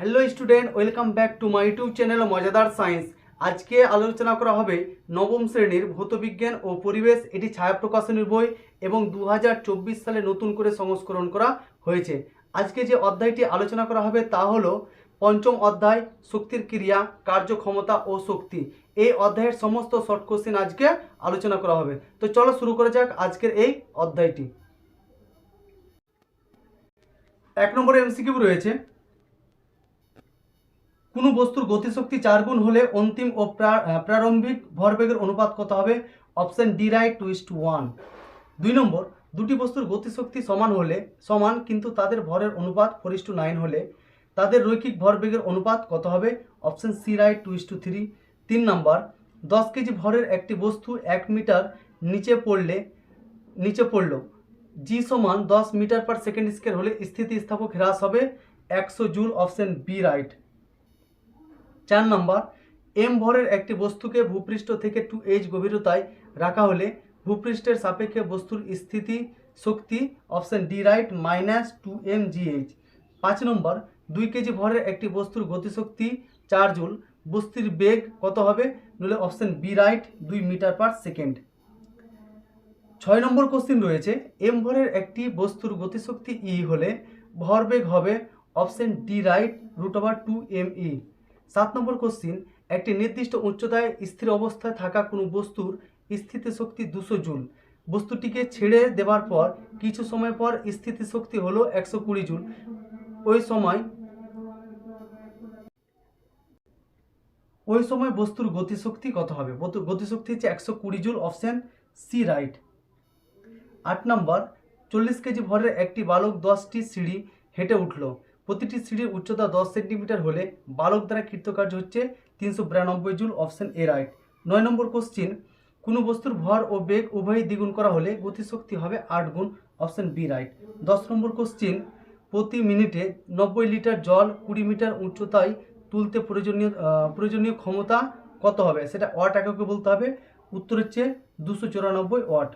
Hello student welcome back to my YouTube channel মজাদার science আজকে আলোচনা করা হবে নবম শ্রেণির ভৌতবিজ্ঞান ও পরিবেশ। এটি ছায়া প্রকাশনীর বই এবং দু হাজার চব্বিশ সালে নতুন করে সংস্করণ করা হয়েছে। আজকে যে অধ্যায়টি আলোচনা করা হবে তা হলো পঞ্চম অধ্যায়, শক্তির ক্রিয়া, কার্যক্ষমতা ও শক্তি। এই অধ্যায়ের সমস্ত শর্ট কোশ্চেন আজকে আলোচনা করা হবে। তো চলো শুরু করা যাক আজকের এই অধ্যায়টি। এক নম্বরে এমসিকিউ রয়েছে। কোনো বস্তুর গতিশক্তি চার গুণ হলে অন্তিম ও প্রারম্ভিক ভরবেগের অনুপাত কত হবে? Option D right two is two one. দুই নম্বর, দুটি বস্তুর গতিশক্তি সমান হলে, সমান, কিন্তু তাদের ভরের অনুপাত ফোর ইস টু নাইন হলে, তাদের রৈখিক ভরবেগের অনুপাত কত হবে? Option C right two is two three. তিন নম্বর, দশ কেজি ভরের একটি বস্তু এক মিটার নিচে পড়লে, নিচে পড়ল, জি সমান দশ মিটার পার সেকেন্ড স্কোয়ার হলে স্থিতিস্থাপক হ্রাস হবে। একশো জুল, অপশন বি রাইট। চার নম্বর এম ভরের একটি বস্তুকে ভূপৃষ্ঠ থেকে টু এইচ গভীরতায় রাখা হলে ভূপৃষ্ঠের সাপেক্ষে বস্তুর স্থিতি, শক্তি, option D right minus two M GH পাঁচ নম্বর, দুই কেজি ভরের একটি বস্তুর গতিশক্তি চার জুল, বস্তুর বেগ কত হবে? নলে অপশন বি রাইট দুই মিটার পার সেকেন্ড ছয় নম্বর কোশ্চিন রয়েছে এম ভরের একটি বস্তুর গতিশক্তি ই হলে ভরবেগ হবে option D right root over two M E সাত নম্বর কোশ্চিন, একটি নির্দিষ্ট উচ্চতায় স্থির অবস্থায় থাকা কোনো বস্তুর স্থিতিশক্তি দুশো জুল। বস্তুটিকে ছেড়ে দেওয়ার পর, কিছু সময় পর স্থিতিশক্তি হলো একশো কুড়ি জুল। ওই সময় ওই সময় বস্তুর গতিশক্তি কত হবে? গতিশক্তি হচ্ছে একশো কুড়ি জুল অপশান সি রাইট। আট নম্বর, চল্লিশ কেজি ভরের একটি বালক দশটি সিঁড়ি হেঁটে উঠল। প্রতিটি সিঁড়ির উচ্চতা দশ সেন্টিমিটার হলে বালক দ্বারা কৃতকার্য হচ্ছে তিনশো বিরানব্বই জুল অপশন এ রাইট। নয় নম্বর কোশ্চিন, কোনো বস্তুর ভর ও বেগ উভয়ই দ্বিগুণ করা হলে গতিশক্তি হবে আট গুণ অপশন বি রাইট। দশ নম্বর কোশ্চিন, প্রতি মিনিটে নব্বই লিটার জল কুড়ি মিটার উচ্চতায় তুলতে প্রয়োজনীয় প্রয়োজনীয় ক্ষমতা কত হবে? সেটা ওয়াট এককে বলতে হবে, উত্তর হচ্ছে দুশো চুরানব্বই ওয়াট।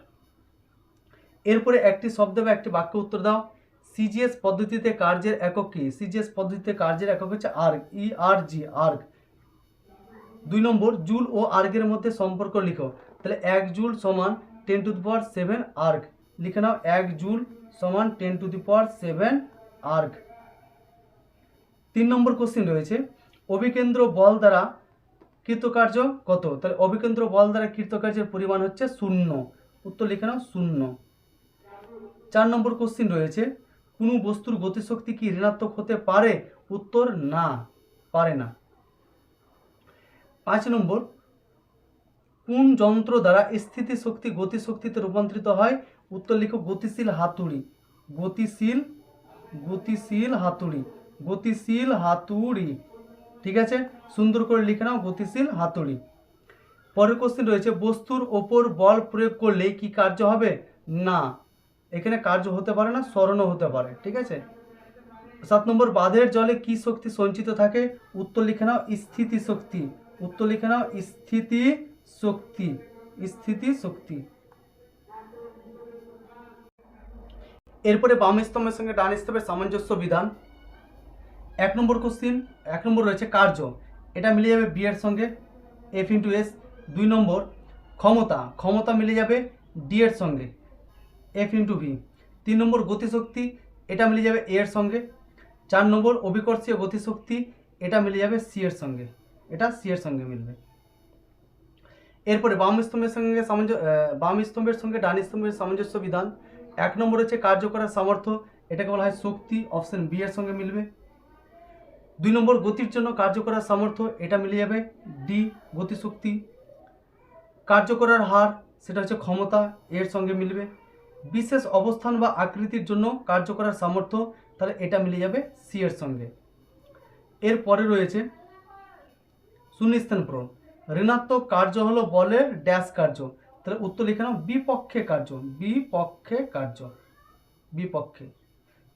এরপরে একটি শব্দ বা একটি বাক্য উত্তর দাও। সিজিএস পদ্ধতিতে কার্যের একক কি? সিজিএস পদ্ধতিতে কার্যের একক হচ্ছে আর্গ ই আর জি আর্গ দুই নম্বর জুল ও আর্গের মধ্যে সম্পর্ক লিখো। তাহলে এক জুল সমান ten to the power seven erg লিখে নাও, এক জুল সমান ten to the power seven erg তিন নম্বর কোশ্চেন রয়েছে, অভিকেন্দ্র বল দ্বারা কৃতকার্য কত? তাহলে অভিকেন্দ্র বল দ্বারা কৃতকার্যের পরিমাণ হচ্ছে শূন্য। উত্তর লিখে নাও, শূন্য। চার নম্বর কোশ্চিন রয়েছে কোনো বস্তুর গতিশক্তি কি ঋণাত্মক হতে পারে? উত্তর না, পারে না। পাঁচ নম্বর, কোন যন্ত্র দ্বারা স্থিতি শক্তি গতিশক্তিতে রূপান্তরিত হয়? উত্তর লিখো, গতিশীল হাতুড়ি। গতিশীল গতিশীল হাতুড়ি। গতিশীল হাতুড়ি। ঠিক আছে? সুন্দর করে লিখে নাও, গতিশীল হাতুড়ি। পরের কোশ্চেন রয়েছে, বস্তুর ওপর বল প্রয়োগ করলে কি কার্য হবে? না। এখানে কার্য হতে পারে না, স্মরণও হতে পারে, ঠিক আছে? সাত নম্বর, বাঁধের জলে কি শক্তি সঞ্চিত থাকে? উত্তর লিখে নাও, স্থিতি শক্তি। উত্তর লিখে নাও, স্থিতি শক্তি স্থিতি শক্তি। এরপরে বাম স্তম্ভের সঙ্গে ডান স্তম্ভের সামঞ্জস্য বিধান। এক নম্বর কোশ্চিন এক নম্বর রয়েছে কার্য। এটা মিলে যাবে বি এর সঙ্গে এফ ইন্টু এস দুই নম্বর, ক্ষমতা। ক্ষমতা মিলে যাবে ডি এর সঙ্গে। এফ ইন্টু ভি তিন নম্বর গতিশক্তি এটা মিলে যাবে এ এর সঙ্গে। চার নম্বর অভিকর্ষীয় গতিশক্তি এটা মিলে যাবে সি এর সঙ্গে। এটা সি এর সঙ্গে মিলবে। এরপরে বাম স্তম্ভের সঙ্গে সামঞ্জ আহ, বাম স্তম্ভের সঙ্গে ডান স্তম্ভের সামঞ্জস্য বিধান। এক নম্বর হচ্ছে কার্য করার সামর্থ্য এটাকে বলা হয় শক্তি অপশন বি এর সঙ্গে মিলবে। দুই নম্বর গতির জন্য কার্য করার সামর্থ্য এটা মিলে যাবে ডি গতিশক্তি। কার্য করার হার সেটা হচ্ছে ক্ষমতা এর সঙ্গে মিলবে। বিশেষ অবস্থান বা আকৃতির জন্য কার্য করার সামর্থ্য, তাহলে এটা মিলে যাবে সি এর সঙ্গে। এর পরে রয়েছে শূন্যস্থান পূরণ ঋণাত্মক কার্য হলো বলের ড্যাশ কার্য। তাহলে উত্তর লিখে নাও, বিপক্ষে কার্য। বিপক্ষে কার্য। বিপক্ষে।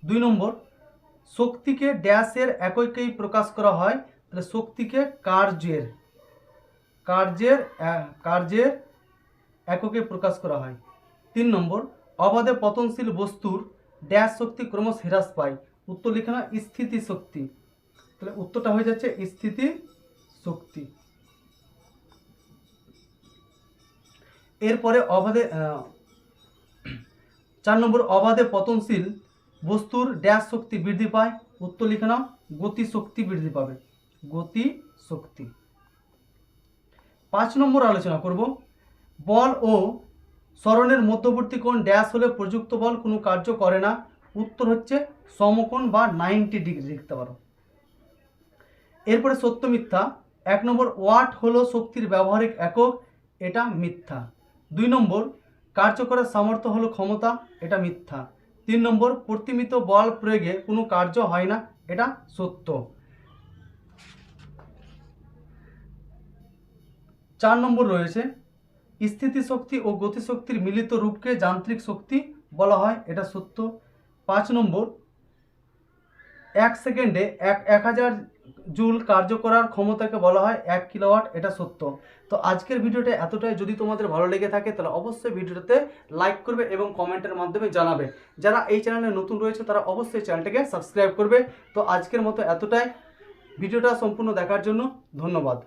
দুই নম্বর, শক্তিকে ড্যাশের এককেই প্রকাশ করা হয়, তাহলে শক্তিকে কার্যের কার্যের কার্যের এককে প্রকাশ করা হয়। তিন নম্বর অবাধে পতনশীল বস্তুর ড্যাশ শক্তি ক্রমশ হ্রাস পায়। উত্তর লিখে না স্থিতি শক্তি। তাহলে উত্তরটা হয়ে যাচ্ছে স্থিতি শক্তি। এরপরে অবাধে চার নম্বর, অবাধে পতনশীল বস্তুর ড্যাশ শক্তি বৃদ্ধি পায়। উত্তর লিখে নাও, গতি শক্তি বৃদ্ধি পাবে। গতি শক্তি। পাঁচ নম্বর আলোচনা করব। বল ও স্মরণের মধ্যবর্তী কোণ ড্যাশ হলে প্রযুক্ত বল কোনো কার্য করে না। উত্তর হচ্ছে সমকোণ বা নাইনটি ডিগ্রি লিখতে পারো। এরপরে সত্য মিথ্যা। এক নম্বর ওয়াট হলো শক্তির ব্যবহারিক একক, এটা মিথ্যা। দুই নম্বর, কার্য করার সামর্থ্য হলো ক্ষমতা, এটা মিথ্যা। তিন নম্বর, প্রতিমিত বল প্রয়োগে কোনো কার্য হয় না, এটা সত্য। চার নম্বর রয়েছে স্থিতিশক্তি ও গতিশক্তির মিলিত রূপকে যান্ত্রিক শক্তি বলা হয়, এটা সত্য। পাঁচ নম্বর, এক সেকেন্ডে এক এক হাজার জুল কার্য করার ক্ষমতাকে বলা হয় এক কিলোওয়াট, এটা সত্য। তো আজকের ভিডিওটা এতটাই। যদি তোমাদের ভালো লেগে থাকে, তাহলে অবশ্যই ভিডিওটাতে লাইক করবে এবং কমেন্টের মাধ্যমে জানাবে। যারা এই চ্যানেলে নতুন রয়েছে, তারা অবশ্যই চ্যানেলটাকে সাবস্ক্রাইব করবে। তো আজকের মতো এতটাই। ভিডিওটা সম্পূর্ণ দেখার জন্য ধন্যবাদ।